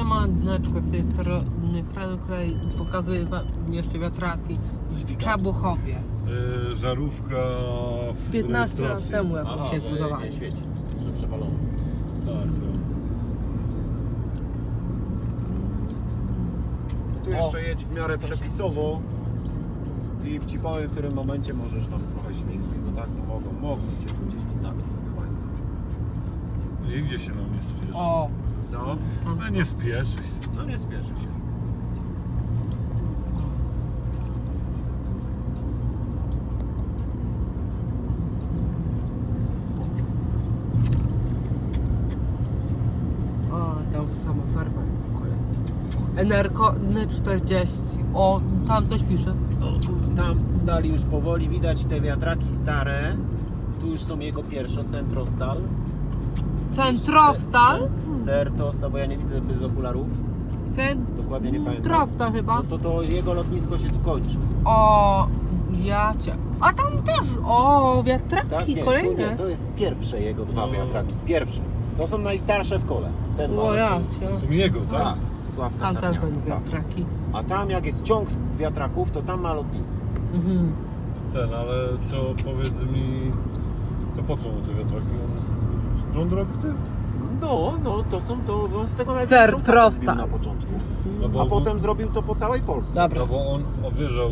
Siemaneczko, z tej strony Franklin pokazuje wam jeszcze wiatraki w Czabuchowie. Yy, żarówka w 15 lat rejestracji. temu jak Aha, się że zbudowali. nie świeci, że przepalony. Tak, to. Tu jeszcze jedź w miarę przepisowo i ci powiem, w którym momencie możesz tam trochę śmignąć, bo tak to mogą, mogą cię tu gdzieś wstawić z końca. I gdzie się nam nie spieszy? O, Co? tam No nie spieszy się. No nie spieszy się. o, tam sama farma w kole. Enerko 40. O, tam coś pisze. Tu, tam w dali już powoli widać te wiatraki stare. Tu już są jego pierwsze, Centrostal. Centrostal? Certostal, bo ja nie widzę bez okularów. Dokładnie nie pamiętam. Centrostal chyba. No to, to jego lotnisko się tu kończy. O, ja cię. A tam też, o, wiatraki Tak? Nie, tu kolejne. nie, to jest pierwsze jego dwa No. wiatraki. Pierwsze. To są najstarsze w kole. Te dwa. O, ja To cię. są jego, tak? Tak, Sławka Tam też Sarniaka, będą wiatraki. A tam jak jest ciąg wiatraków, to tam ma lotnisko. Mhm. Ten, ale to powiedz mi, to po co mu te wiatraki? On prąd robi tym? No, no, to są to, on z tego Cer prosta. zbił na początku. No bo, A potem zrobił to po całej Polsce. Dobra. No bo on obieżał